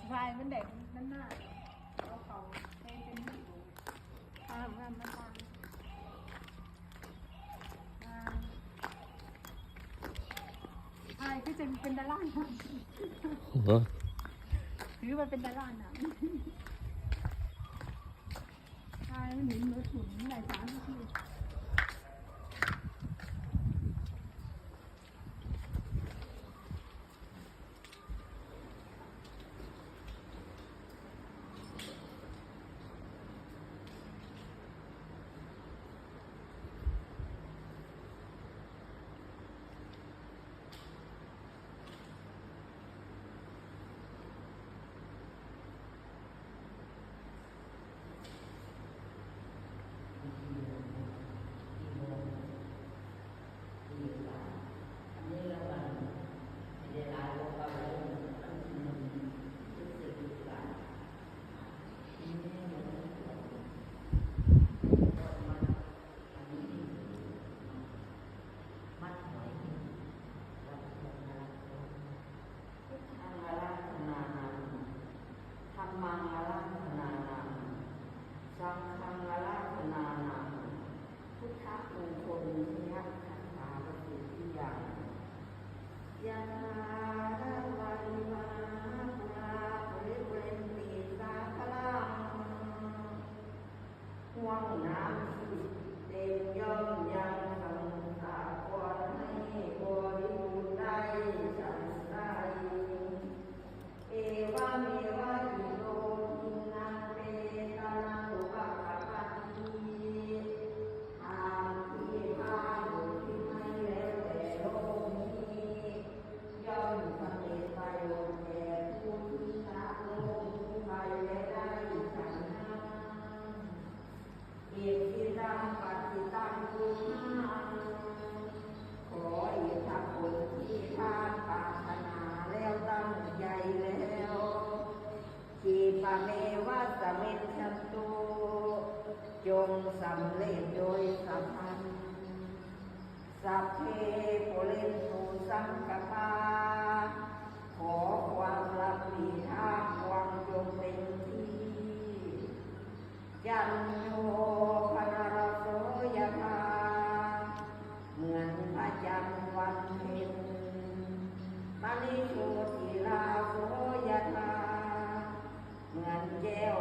สบายมันแดดนั่นหน้าเอาเขาเป็นเป็นหิวทำงานมันมันใช่ก็จะเป็นดาราหนังถือว่าเป็นดาราหนัง Uh... จงสำเร็จโดยสัมพันสัพเพโพเลสุสังกปาขอความรักมีท่าความจงเป็นที่ยันโยพนรโสยธาเหมือนพระจันทร์วันเพ็ญมณีโชติลาโสยธาเหมือนแก้ว